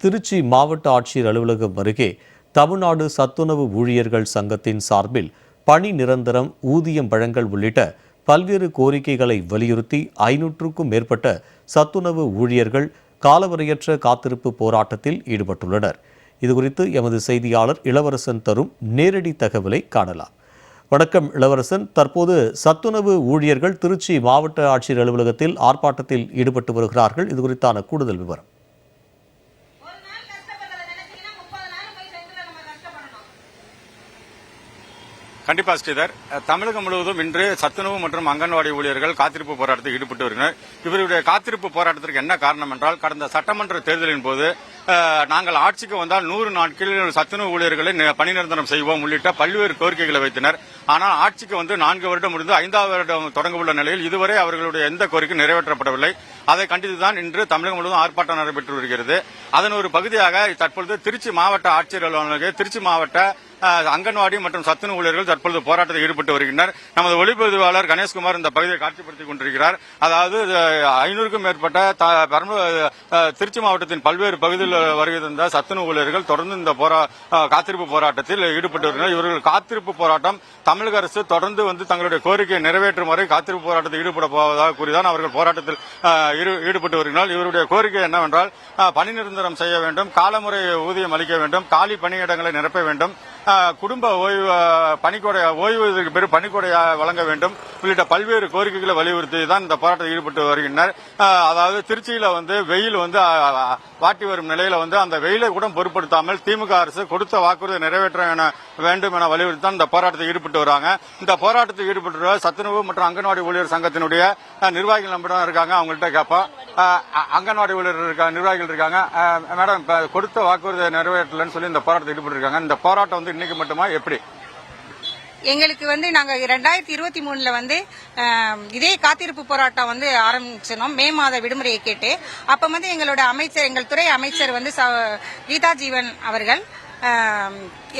திருச்சி மாவட்ட ஆட்சியர் அலுவலகம் அருகே தமிழ்நாடு சத்துணவு ஊழியர்கள் சங்கத்தின் சார்பில் பணி நிரந்தரம் ஊதியம் வழங்கல் உள்ளிட்ட பல்வேறு கோரிக்கைகளை வலியுறுத்தி ஐநூற்றுக்கும் மேற்பட்ட சத்துணவு ஊழியர்கள் காலவரையற்ற காத்திருப்பு போராட்டத்தில் ஈடுபட்டுள்ளனர். இதுகுறித்து எமது செய்தியாளர் இளவரசன் தரும் நேரடி தகவலை காணலாம். வணக்கம் இளவரசன். தற்போது சத்துணவு ஊழியர்கள் திருச்சி மாவட்ட ஆட்சியர் அலுவலகத்தில் ஆர்ப்பாட்டத்தில் ஈடுபட்டு வருகிறார்கள். இது குறித்தான கூடுதல் விவரம் ஒரு நாள் கஷ்டப்படுறத நினைச்சீங்கன்னா முப்பது நாள் போய் சென்டர்ல நம்ம கஷ்டப்படணும் கண்டிப்பா ஸ்ரீதர். தமிழகம் முழுவதும் இன்று சத்துணவு மற்றும் அங்கன்வாடி ஊழியர்கள் காத்திருப்பு போராட்டத்தில் ஈடுபட்டு வருகின்றனர் இவருடைய காத்திருப்பு போராட்டத்திற்கு என்ன காரணம் என்றால் கடந்த சட்டமன்ற தேர்தலின் போது நாங்கள் ஆட்சிக்கு வந்தால் நூறு நாட்களில் சத்துணவு ஊழியர்களை நி- பணி நிரந்தரம் செய்வோம் உள்ளிட்ட பல்வேறு கோரிக்கைகளை வைத்தனர். ஆனால் ஆட்சிக்கு வந்து நான்கு வருடம் முடிந்து ஐந்தாவது வருடம் தொடங்க உள்ள நிலையில் இதுவரை அவர்களுடைய எந்த கோரிக்கை நிறைவேற்றப்படவில்லை. அதை கண்டித்துதான் இன்று தமிழகம் முழுவதும் ஆர்ப்பாட்டம் நடைபெற்று வருகிறது. அதன் ஒரு பகுதியாக தற்பொழுது திருச்சி மாவட்ட ஆட்சியர் அலுவலக திருச்சி மாவட்ட அங்கன்வாடி மற்றும் சத்துணவு ஊழியர்கள் தற்பொழுது போராட்டத்தில் ஈடுபட்டு வருகின்றனர். நமது ஒளிப்பதிவாளர் கணேஷ்குமார் இந்த பகுதியை காட்சிப்படுத்திக் கொண்டிருக்கிறார். அதாவது ஐநூறுக்கும் மேற்பட்ட திருச்சி மாவட்டத்தின் பல்வேறு பகுதியில் வருகை தந்த சத்துணவு ஊழியர்கள் தொடர்ந்து இந்த போரா காத்திருப்பு போராட்டத்தில் ஈடுபட்டு வருகின்றனர். இவர்கள் காத்திருப்பு போராட்டம் தமிழக அரசு தொடர்ந்து வந்து தங்களுடைய கோரிக்கையை நிறைவேற்றும் வரை காத்திருப்பு போராட்டத்தில் ஈடுபட போவதாக கூறிதான் அவர்கள் போராட்டத்தில் ஈடுபட்டு வருகிறார்கள் இவருடைய கோரிக்கை என்னவென்றால் பணி நிரந்தரம் செய்ய வேண்டும் காலமுறை ஊதியம் அளிக்க வேண்டும் காலி பணியிடங்களை நிரப்ப வேண்டும் குடும்ப ஓய்வு பணிக்கொடை ஓய்வூதியத்துக்கு பெரு பணிக்கொடை வழங்க வேண்டும். உள்ளிட்ட பல்வேறு கோரிக்கைகளை வலியுறுத்தி தான் இந்த போராட்டத்தில் ஈடுபட்டு வருகின்றனர். அதாவது திருச்சியில வந்து வெயில் வந்து வாட்டி வரும் நிலையில வந்து அந்த வெயிலை கூட பொருட்படுத்தாமல் திமுக அரசு கொடுத்த வாக்குறுதியை நிறைவேற்ற என வேண்டும் என வலியுறுத்தி தான் இந்த போராட்டத்தில் ஈடுபட்டு வராங்க. இந்த போராட்டத்தில் ஈடுபட்டு சத்துணவு மற்றும் அங்கன்வாடி ஊழியர் சங்கத்தினுடைய நிர்வாகிகள் நம்மிடம் இருக்காங்க. அவங்கள்ட்ட கேட்போம். அங்கன்வாடி ஊழியர் இருக்க நிர்வாகிகள் இருக்காங்க. மேடம் கொடுத்த வாக்குறுதியை நிறைவேற்றலன்னு சொல்லி இந்த போராட்டத்தில் ஈடுபட்டு இருக்காங்க இந்த போராட்டம் வந்து இன்னைக்கு மட்டுமா? எப்படி? எங்களுக்கு வந்து நாங்க ரெண்டாயிரத்தி இருபத்தி மூணுல வந்து இதே காத்திருப்பு போராட்டம் வந்து ஆரம்பிச்சோம் மே மாத விடுமுறையை கேட்டு. அப்ப வந்து எங்களோட அமைச்சர் எங்கள் துறை அமைச்சர் வந்து ச- கீதா ஜீவன் அவர்கள்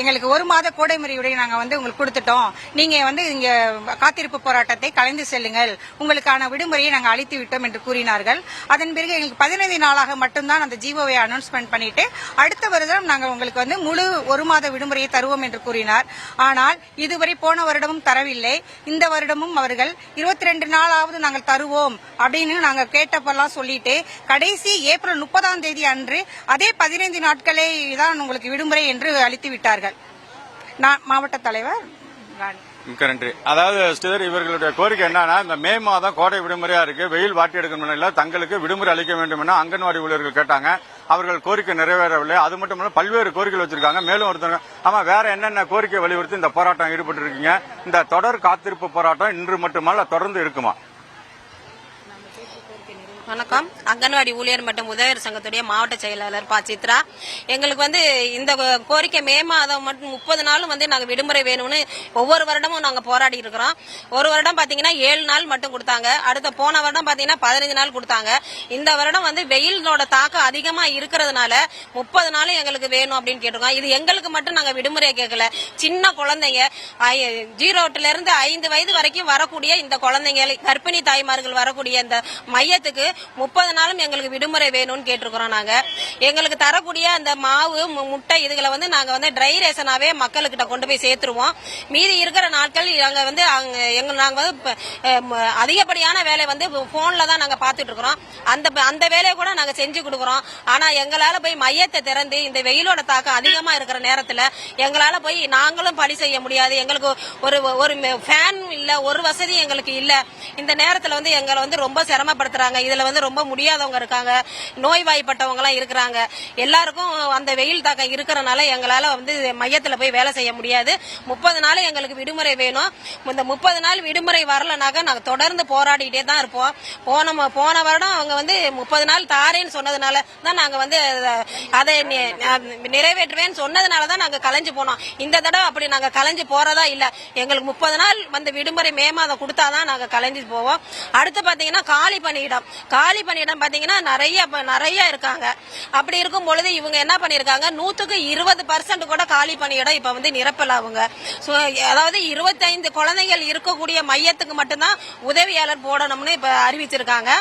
எங்களுக்கு ஒரு மாத கோடை முறையுடைய நாங்கள் வந்து உங்களுக்கு கொடுத்துட்டோம். நீங்க வந்து இங்க காத்திருப்பு போராட்டத்தை கலைந்து செல்லுங்கள். உங்களுக்கான விடுமுறையை நாங்கள் அளித்து விட்டோம் என்று கூறினார்கள். அதன் பிறகு எங்களுக்கு பதினைந்து நாளாக மட்டும்தான் அந்த ஜிஓவை அனௌன்ஸ்மெண்ட் பண்ணிட்டு அடுத்த வருடம் நாங்கள் உங்களுக்கு வந்து முழு ஒரு மாத விடுமுறையை தருவோம் என்று கூறினார். ஆனால் இதுவரை போன வருடமும் தரவில்லை. இந்த வருடமும் அவர்கள் இருபத்தி ரெண்டு நாளாவது நாங்கள் தருவோம் அப்படின்னு நாங்கள் கேட்டப்பெல்லாம் சொல்லிட்டு கடைசி ஏப்ரல் முப்பதாம் தேதி அன்று அதே பதினைந்து நாட்களே தான் உங்களுக்கு விடுமுறை என்று அளித்து விட்டார்கள். நான் மாவட்ட தலைவர் ராணி. மிக்க நன்றி. அதாவது ஸ்ரீதர் இவர்களுடைய கோரிக்கை என்னன்னா இந்த மே மாதம் கோடை விடுமுறையா இருக்கு வெயில் வாட்டி எடுக்கும் நிலையில தங்களுக்கு விடுமுறை அளிக்க வேண்டும் என அங்கன்வாடி ஊழியர்கள் கேட்டாங்க. அவர்கள் கோரிக்கை நிறைவேறவில்லை. அது மட்டும் இல்ல பல்வேறு கோரிக்கைகள் வச்சிருக்காங்க. மேலும் ஒருத்தவங்க ஆமா வேற என்னென்ன கோரிக்கை வலியுறுத்தி இந்த போராட்டம் ஈடுபட்டு இருக்கீங்க இந்த தொடர் காத்திருப்பு போராட்டம் இன்று மட்டுமல்ல தொடர்ந்து இருக்குமா? வணக்கம். அங்கன்வாடி ஊழியர் மற்றும் உதவியர் சங்கத்துடைய மாவட்ட செயலாளர் பா. சித்ரா. எங்களுக்கு வந்து இந்த கோரிக்கை மே மாதம் மட்டும் முப்பது நாளும் வந்து நாங்கள் விடுமுறை வேணும்னு ஒவ்வொரு வருடமும் நாங்கள் போராடி இருக்கிறோம். ஒரு வருடம் பார்த்தீங்கன்னா ஏழு நாள் மட்டும் கொடுத்தாங்க. அடுத்த போன வருடம் பார்த்தீங்கன்னா பதினஞ்சு நாள் கொடுத்தாங்க. இந்த வருடம் வந்து வெயிலோட தாக்கம் அதிகமாக இருக்கிறதுனால முப்பது நாளும் எங்களுக்கு வேணும் அப்படின்னு கேட்டிருக்கோம். இது எங்களுக்கு மட்டும் நாங்கள் விடுமுறை கேட்கல. சின்ன குழந்தைங்க ஜீரோட்டிலிருந்து ஐந்து வயது வரைக்கும் வரக்கூடிய இந்த குழந்தைங்க கர்ப்பிணி தாய்மார்கள் வரக்கூடிய இந்த மையத்துக்கு முப்பது நாளும் எங்களுக்கு விடுமுறை வேணும்னு கேட்டிருக்கிறோம் நாங்க. எங்களுக்கு தரக்கூடிய அந்த மாவு மு- முட்டை இதுகளை வந்து நாங்க வந்து ட்ரை ரேஷனாவே மக்களுக்கிட்ட கொண்டு போய் சேர்த்துருவோம். மீதி இருக்கிற நாட்கள் நாங்க வந்து எங்க நாங்க வந்து அதிகப்படியான வேலை வந்து போன்ல தான் நாங்க பாத்துட்டு இருக்கிறோம் அந்த அந்த வேலையை கூட நாங்க செஞ்சு கொடுக்குறோம். ஆனா எங்களால போய் மையத்தை திறந்து இந்த வெயிலோட தாக்கம் அதிகமா இருக்கிற நேரத்துல எங்களால போய் நாங்களும் பணி செய்ய முடியாது. எங்களுக்கு ஒரு ஒரு ஃபேன் இல்ல ஒரு வசதி எங்களுக்கு இல்ல. இந்த நேரத்துல வந்து எங்களை வந்து ரொம்ப சிரமப்படுத்துறாங்க. இதுல வந்து ரொம்ப முடியாதவங்க இருக்காங்க. நோய்வாய்ப்பட்டவங்க எல்லாம் இருக்கிறாங்க. எல்லாருக்கும் அந்த வெயில் தாக்கம் இருக்கிறனால எங்களால வந்து மையத்துல போய் வேலை செய்ய முடியாது. முப்பது நாள் எங்களுக்கு விடுமுறை வேணும். இந்த முப்பது நாள் விடுமுறை வரலனாக்கா நாங்க தொடர்ந்து போராடிட்டே தான் இருப்போம். போன போன வருடம் அவங்க வந்து முப்பது நாள் தாரேன்னு சொன்னதுனால தான் நாங்க வந்து அதை நிறைவேற்றுவேன்னு சொன்னதுனால தான் நாங்க கலைஞ்சு போனோம். இந்த தடவை அப்படி நாங்க கலைஞ்சு போறதா இல்ல. எங்களுக்கு முப்பது நாள் வந்து விடுமுறை மே மாதம் கொடுத்தாதான் நாங்க கலைஞ்சு போவோம். அடுத்து பாத்தீங்கன்னா காலி பணியிடம். காலி பணியிடம் பார்த்தீங்கன்னா நிறைய நிறைய இருக்காங்க. அப்படி இருக்கும் பொழுது இவங்க என்ன பண்ணியிருக்காங்க? நூற்றுக்கு இருபது பர்சன்ட் கூட காலி பணியிடம் இப்போ வந்து நிரப்பல அவங்க. ஸோ அதாவது இருபத்தைந்து குழந்தைகள் இருக்கக்கூடிய மையத்துக்கு மட்டும்தான் உதவியாளர் போடணும்னு இப்போ அறிவிச்சிருக்காங்க.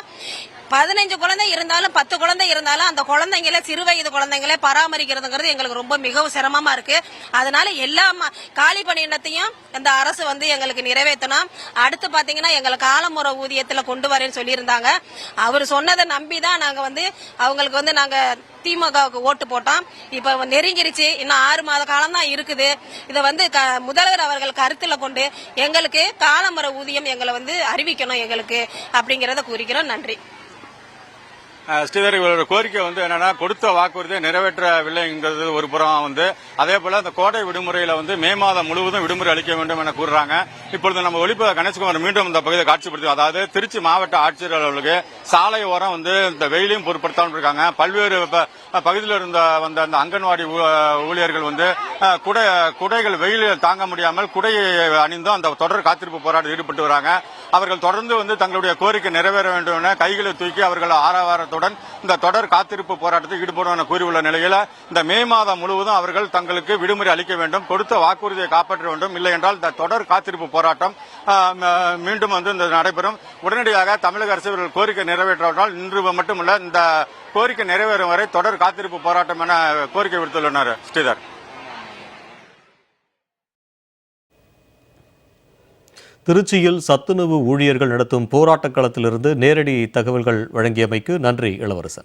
பதினஞ்சு குழந்தை இருந்தாலும் பத்து குழந்தை இருந்தாலும் அந்த குழந்தைங்கள சிறு வயது குழந்தைங்களே பராமரிக்கிறதுங்கிறது எங்களுக்கு ரொம்ப மிகவும் சிரமமா இருக்கு. அதனால எல்லா ம- காலி பணியிடத்தையும் இந்த அரசு வந்து எங்களுக்கு நிறைவேற்றணும். அடுத்து பாத்தீங்கன்னா எங்களை காலமுறை ஊதியத்துல கொண்டு வரேன்னு சொல்லியிருந்தாங்க. அவர் சொன்னதை நம்பி தான் நாங்க வந்து அவங்களுக்கு வந்து நாங்க திமுகவுக்கு ஓட்டு போட்டோம். இப்ப நெருங்கிருச்சு. இன்னும் ஆறு மாத காலம் தான் இருக்குது. இதை வந்து க- முதல்வர் அவர்கள் கருத்துல கொண்டு எங்களுக்கு காலமுறை ஊதியம் எங்களை வந்து அறிவிக்கணும் எங்களுக்கு அப்படிங்கறத கூறுகிறோம். நன்றி. ஸ்ரீதர் இவரோட கோரிக்கை வந்து என்னன்னா கொடுத்த வாக்குறுதியை நிறைவேற்றவில்லைங்கிறது ஒரு புறம் வந்து. அதே போல இந்த கோடை விடுமுறையில வந்து மே மாதம் முழுவதும் விடுமுறை அளிக்க வேண்டும் என கூறுறாங்க. இப்பொழுது நம்ம ஒளிப்ப கணேசகுமார் மீண்டும் இந்த பகுதியை காட்சிப்படுத்தி அதாவது திருச்சி மாவட்ட ஆட்சியர் அலுவலக சாலை ஓரம் வந்து இந்த வெயிலையும் பொருட்படுத்தாமல் இருக்காங்க. பல்வேறு ப- பகுதியில் இருந்த வந்த அந்த அங்கன்வாடி ஊழியர்கள் வந்து குடை குடைகள் வெயிலில் தாங்க முடியாமல் குடையை அணிந்தும் அந்த தொடர் காத்திருப்பு போராட்டம் ஈடுபட்டு வராங்க. அவர்கள் தொடர்ந்து வந்து தங்களுடைய கோரிக்கை நிறைவேற வேண்டும் என கைகளை தூக்கி அவர்கள் ஆரவாரத்துடன் இந்த தொடர் காத்திருப்பு போராட்டத்தில் ஈடுபடும் என கூறியுள்ள நிலையில் இந்த மே மாதம் முழுவதும் அவர்கள் தங்களுக்கு விடுமுறை அளிக்க வேண்டும் கொடுத்த வாக்குறுதியை காப்பாற்ற வேண்டும். இல்லை என்றால் இந்த தொடர் காத்திருப்பு போராட்டம் மீண்டும் வந்து இந்த நடைபெறும். உடனடியாக தமிழக அரசு இவர்கள் கோரிக்கை நிறைவேற்றாவிட்டால் இன்று மட்டுமல்ல இந்த கோரிக்கை நிறைவேறும் வரை தொடர் காத்திருப்பு போராட்டம் என கோரிக்கை விடுத்துள்ளனர் ஸ்ரீதர். திருச்சியில் சத்துணவு ஊழியர்கள் நடத்தும் போராட்டக் களத்திலிருந்து நேரடி தகவல்கள் வழங்கியமைக்கு நன்றி இளவரசன்.